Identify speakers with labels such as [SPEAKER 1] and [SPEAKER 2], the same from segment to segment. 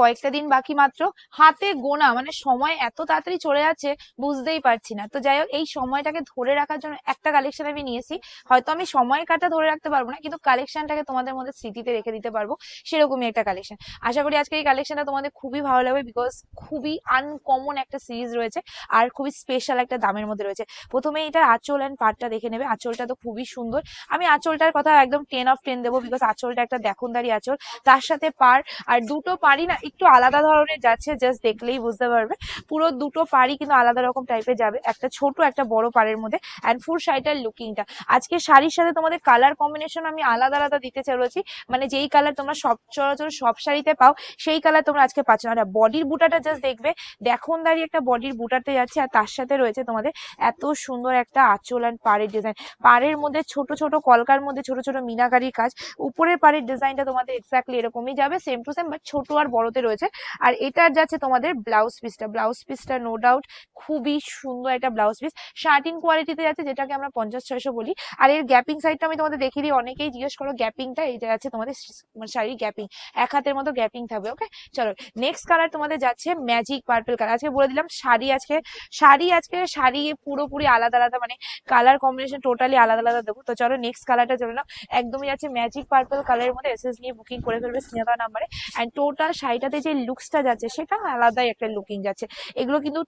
[SPEAKER 1] কয়েকটা দিন বাকি মাত্র, হাতে গোনা মানে সময় এত তাড়াতাড়ি চলে যাচ্ছে, বুঝতেই পারছি না। তো যাই হোক, এই সময়টাকে ধরে রাখার জন্য একটা কালেকশন আমি নিয়েছি। হয়তো আমি সময় কাটা ধরে রাখতে পারব না, কিন্তু কালেকশনটাকে তোমাদের মধ্যে স্মৃতিতে রেখে দিতে পারব। সেরকমই একটা কালেকশন আশা করি আজকে এই কালেকশনটা তোমাদের খুবই ভালো লাগবে বিকজ খুবই আনকমন একটা সিরিজ রয়েছে, আর খুবই স্পেশাল একটা দামের মধ্যে রয়েছে। প্রথমে এটা আঁচল অ্যান্ড পাটটা দেখে নেবে। আঁচলটা তো খুবই সুন্দর। আমি আঁচলটার কথা একদম টেন অফ টেন দেবো বিকজ আঁচলটা একটা দেখনদারি আঁচল। তার সাথে পার আর দুটো পারি না একটু আলাদা ধরনের যাচ্ছে জাস্ট দেখলেই বুঝতে পারবে। পুরো দুটো পাড়ি কিন্তু আলাদা রকম টাইপের যাবে, একটা ছোট, একটা বড় পাড়ের মধ্যে অ্যান্ড ফুল শাড়িটার লুকিংটা আজকে শাড়ির সাথে তোমাদের কালার কম্বিনেশন আমি আলাদা আলাদা দিতে চলেছি। মানে যেই কালার তোমরা সচরাচর সব শাড়িতে পাও, সেই কালার তোমরা আজকে পাচ্ছ না। বডির বুটাটা জাস্ট দেখবে দেখুন দাঁড়িয়ে একটা বডির বুটাতে যাচ্ছে, আর তার সাথে রয়েছে তোমাদের এত সুন্দর একটা আঁচল অ্যান্ড পাড়ের ডিজাইন পাড়ের মধ্যে ছোট ছোট কলকার মধ্যে ছোট ছোট মিনাকারির কাজ, উপরের পাড়ের ডিজাইনটা তোমাদের এক্স্যাক্টলি এরকমই যাবে সেম টু সেম বাট ছোট আর বড়তে রয়েছে। আর এটার যাচ্ছে তোমাদের ব্লাউজ পিসটা ব্লাউজ পিসটা নো ডাউট খুবই সুন্দর একটা ব্লাউজ পিস শার্টিন কোয়ালিটিতে যাচ্ছে, যেটাকে আমরা পঞ্চাশ ছয়শো বলি। আর এর গ্যাপিং সাইডটা আমি তোমাদের দেখিয়ে দিই। অনেকেই জিজ্ঞেস করো গ্যাপিংটা এটা যাচ্ছে তোমাদের মানে শাড়ির গ্যাপিং এক হাতের মতো গ্যাপিং থাকবে ওকে চলো নেক্সট কালার তোমাদের যাচ্ছে ম্যাজিক পার্পল কালার আজকে বলে দিলাম, শাড়ি আজকে শাড়ি আজকে শাড়ি পুরোপুরি আলাদা আলাদা মানে কালার কম্বিনেশন টোটালি আলাদা আলাদা দেবো। তো চলো নেক্সট কালারটা চলে নাও। একদমই যাচ্ছে ম্যাজিক পার্পল কালারের মধ্যে এসএস নিয়ে বুকিং করে ফেলবে স্নেহা নাম্বারে। অ্যান্ড টোটাল শাড়িটাতে যে লুকসটা যাচ্ছে সেটা আলাদাই একটা লুকিং যাচ্ছে। এগুলো কিন্তু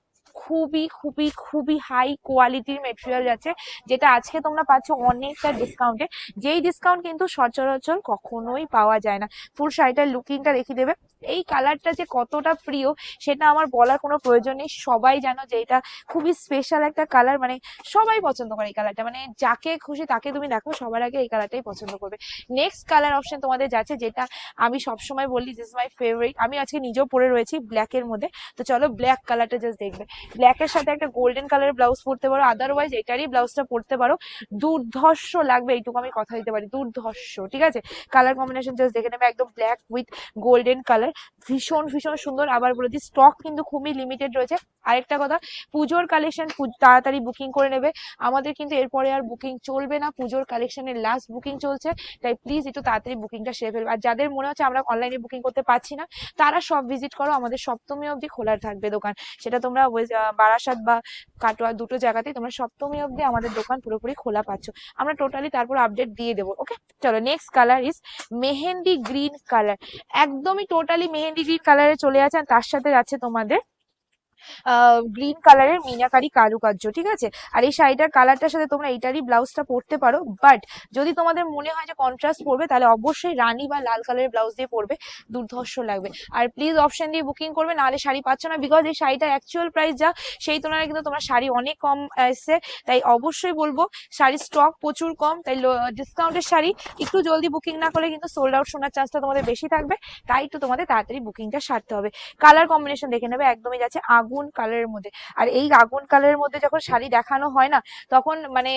[SPEAKER 1] খুবই খুবই খুবই হাই কোয়ালিটির মেটেরিয়াল যাচ্ছে যেটা আজকে তোমরা পাচ্ছ অনেকটা ডিসকাউন্টে যেই ডিসকাউন্ট কিন্তু সচরাচর কখনোই পাওয়া যায় না। ফুল শাড়িটার লুকিংটা দেখিয়ে দেবে। এই কালারটা যে কতটা প্রিয়, সেটা আমার বলার কোনো প্রয়োজন নেই। সবাই জানো যে এটা খুবই স্পেশাল একটা কালার মানে সবাই পছন্দ করে এই কালারটা মানে যাকে খুশি তাকে তুমি দেখো, সবার আগে এই কালারটাই পছন্দ করবে। নেক্সট কালার অপশন তোমাদের যাচ্ছে, যেটা আমি সবসময় বলি দিস মাই ফেভারিট আমি আজকে নিজেও পরে রয়েছি ব্ল্যাকের মধ্যে। তো চলো ব্ল্যাক কালারটা জাস্ট দেখবে। ব্ল্যাকের সাথে একটা গোল্ডেন কালারের ব্লাউজ পরতে পারো আদারওয়াইজ এটারই ব্লাউজটা পরতে পারো। দুর্ধর্ষ লাগবে, এইটুকু আমি কথা দিতে পারি, দুর্ধর্ষ, ঠিক আছে? কালার কম্বিনেশন জাস্ট দেখে নেবে, একদম ব্ল্যাক উইথ গোল্ডেন কালার ভীষণ ভীষণ সুন্দর, আবার বলে দিই স্টক কিন্তু খুবই লিমিটেড রয়েছে। আরেকটা কথা, পুজোর কালেকশন তাড়াতাড়ি বুকিং করে নেবে। আমাদের কিন্তু এরপরে আর বুকিং চলবে না, পুজোর কালেকশনের লাস্ট বুকিং চলছে। তাই প্লিজ একটু তাড়াতাড়ি বুকিংটা সেরে ফেলবে। আর যাদের মনে হচ্ছে আমরা অনলাইনে বুকিং করতে পারছি না, তারা সব ভিজিট করো, আমাদের সপ্তমী অবধি খোলা থাকবে দোকান। সেটা তোমরা বারাসাত বা কাটোয়া দুটো জায়গাতেই তোমরা সপ্তমী অব্দি আমাদের দোকান পুরোপুরি খোলা পাচ্ছ। আমরা টোটালি তারপর আপডেট দিয়ে দেবো ওকে চলো next colour is mehendi green colour একদমই টোটালি মেহেন্দি গ্রিন কালারে চলে আছে আর তার সাথে যাচ্ছে তোমাদের গ্রিন কালারের মিনাকারি কারুকার্য, ঠিক আছে? আর এই শাড়িটার কালারটার সাথে তোমরা এইটারই ব্লাউজটা পরতে পারো। বাট যদি তোমাদের মনে হয় যে কন্ট্রাস্ট পরবে, তাহলে অবশ্যই রানী বা লাল কালারের ব্লাউজ দিয়ে পরবে। দুর্ধর্ষ লাগবে। আর প্লিজ অপশন দিয়ে বুকিং করবে, নাহলে শাড়ি পাচ্ছ না। বিকজ এই শাড়িটার অ্যাকচুয়াল প্রাইস যা, সেই তুলনায় কিন্তু তোমার শাড়ি অনেক কম এসছে। তাই অবশ্যই বলব, শাড়ির স্টক প্রচুর কম। তাই ডিসকাউন্টের শাড়ি একটু জলদি বুকিং না করলে কিন্তু সোল্ড আউট শোনার চান্সটা তোমাদের বেশি থাকবে। তাই একটু তোমাদের তাড়াতাড়ি বুকিংটা সারতে হবে। কালার কম্বিনেশন দেখে নেবে, একদমই যাচ্ছে আগুন কালারের মধ্যে। আর এই আগুন কালারের মধ্যে যখন শাড়ি দেখানো হয় না, তখন মানে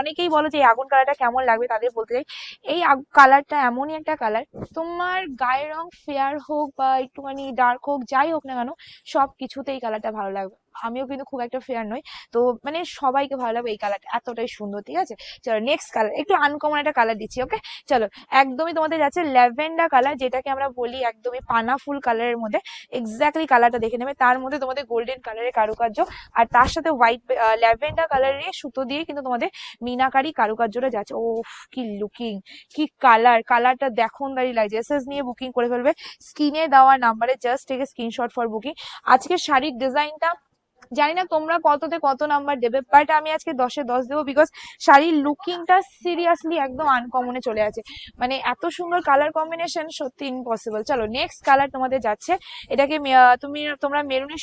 [SPEAKER 1] অনেকেই বলো যে, এই আগুন কালারটা কেমন লাগবে? তাদের বলতে চাই, এই কালারটা এমনই একটা কালার। তোমার গায়ের রং ফেয়ার হোক বা একটুখানি ডার্ক হোক, যাই হোক না কেন সব কিছুতেই কালারটা ভালো লাগবে। আমিও কিন্তু খুব একটা ফেয়ার নই। তো মানে সবাইকে ভালো লাগবে এই কালারটা, এতটাই সুন্দর, ঠিক আছে? চলো নেক্সট কালার একটু আনকমন একটা কালার দিচ্ছি ওকে চলো, একদমই তোমাদের যাচ্ছে ল্যাভেন্ডার কালার যেটাকে আমরা বলি একদমই পানা ফুল কালারের মধ্যে এক্স্যাক্টলি কালারটা দেখে নেবে। তার মধ্যে তোমাদের গোল্ডেন কালারের কারুকার্য। আর তার সাথে হোয়াইট ল্যাভেন্ডার কালারের সুতো দিয়ে কিন্তু তোমাদের মিনাকারি কারুকার্যটা যাচ্ছে। ও কি লুকিং কি কালার কালারটা দেখুন দাঁড়িয়ে লাগছে এসএস নিয়ে বুকিং করে ফেলবে। স্ক্রিনে দেওয়া নাম্বারে জাস্ট থেকে স্ক্রিনশট ফর বুকিং আজকের শাড়ির ডিজাইনটা জানি না তোমরা কততে কত নাম্বার দেবে বাট আমি আজকে দশে দশ দেবো বিকজ শাড়ির লুকিংটা সিরিয়াসলি একদম আনকমনে চলে আছে। মানে এত সুন্দর কালার কম্বিনেশন সত্যি ইম্পসিবল চলো নেক্সট কালার তোমাদের যাচ্ছে। এটাকে তুমি তোমরা মেরুনিশ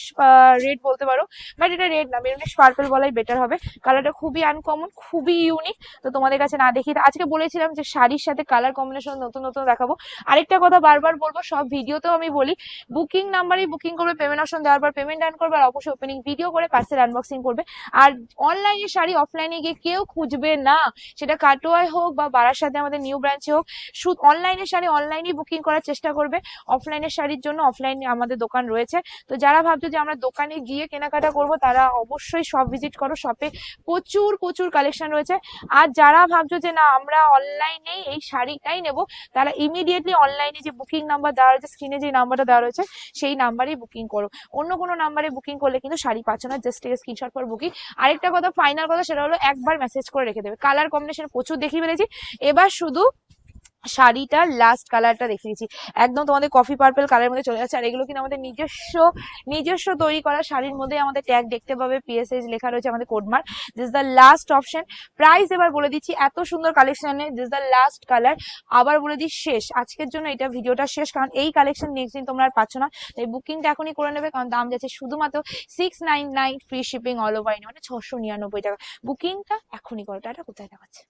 [SPEAKER 1] রেড বলতে পারো বাট এটা রেড না মেরুনিশ পার্পল বলাই বেটার হবে। কালারটা খুবই আনকমন খুবই ইউনিক তো তোমাদের কাছে না দেখি আজকে বলেছিলাম যে শাড়ির সাথে কালার কম্বিনেশন নতুন নতুন দেখাবো। আরেকটা কথা বারবার বলব, সব ভিডিওতেও আমি বলি বুকিং নাম্বারেই বুকিং করবে পেমেন্ট অপশন দেওয়ার পর পেমেন্ট ডান করবে, আর অবশ্যই ওপেনিং ভিডিও ভিডিও করে পার্সেল আনবক্সিং করবে। আর অনলাইনে শাড়ি অফলাইনে গিয়ে কেউ খুঁজবে না। সেটা কাটোয়ায় হোক বা বারাসাতে আমাদের নিউ ব্রাঞ্চে হোক শুধু অনলাইনে শাড়ি অনলাইনেই বুকিং করার চেষ্টা করবে। অফলাইনে শাড়ির জন্য অফলাইনে আমাদের দোকান রয়েছে। তো যারা ভাবছ যে আমরা দোকানে গিয়ে কেনাকাটা করব, তারা অবশ্যই শপ ভিজিট করো। শপে প্রচুর প্রচুর কালেকশন রয়েছে। আর যারা ভাবছ যে না, আমরা অনলাইনেই এই শাড়িটাই নেব, তারা ইমিডিয়েটলি অনলাইনে যে বুকিং নাম্বার দেওয়া রয়েছে স্ক্রিনে যে নাম্বারটা দেওয়া রয়েছে, সেই নাম্বারেই বুকিং করো। অন্য কোনো নাম্বারে বুকিং করলে কিন্তু শাড়ি পাচ্ছ না জাস্ট এটা স্ক্রিনশট ফর বুকিং আরেকটা কথা ফাইনাল কথা, সেটা হলো একবার মেসেজ করে রেখে দেবে। কালার কম্বিনেশন প্রচুর দেখিয়ে ফেলেছি। এবার শুধু শাড়িটার লাস্ট কালারটা দেখিয়েছি একদম তোমাদের কফি পার্পেল কালারের মধ্যে চলে যাচ্ছে। আর এগুলো কিন্তু আমাদের নিজস্ব নিজস্ব তৈরি করা শাড়ির মধ্যে আমাদের ট্যাগ দেখতে পাবে। পিএসএস লেখা রয়েছে আমাদের code mark this the last option price এবার বলে দিচ্ছি, এত সুন্দর কালেকশনে দিস দ্য লাস্ট কালার আবার বলে দিই, শেষ। আজকের জন্য এটা ভিডিওটা শেষ। কারণ এই কালেকশন নেক্সট দিন তোমরা আর পাচ্ছ না। তাই বুকিংটা এখনই করে নেবে। কারণ দাম যাচ্ছে শুধুমাত্র six nine nine free shipping all over মানে ছশো নিরানব্বই টাকা। বুকিংটা এখনই করো। টাটা, কোথায় দেখাচ্ছে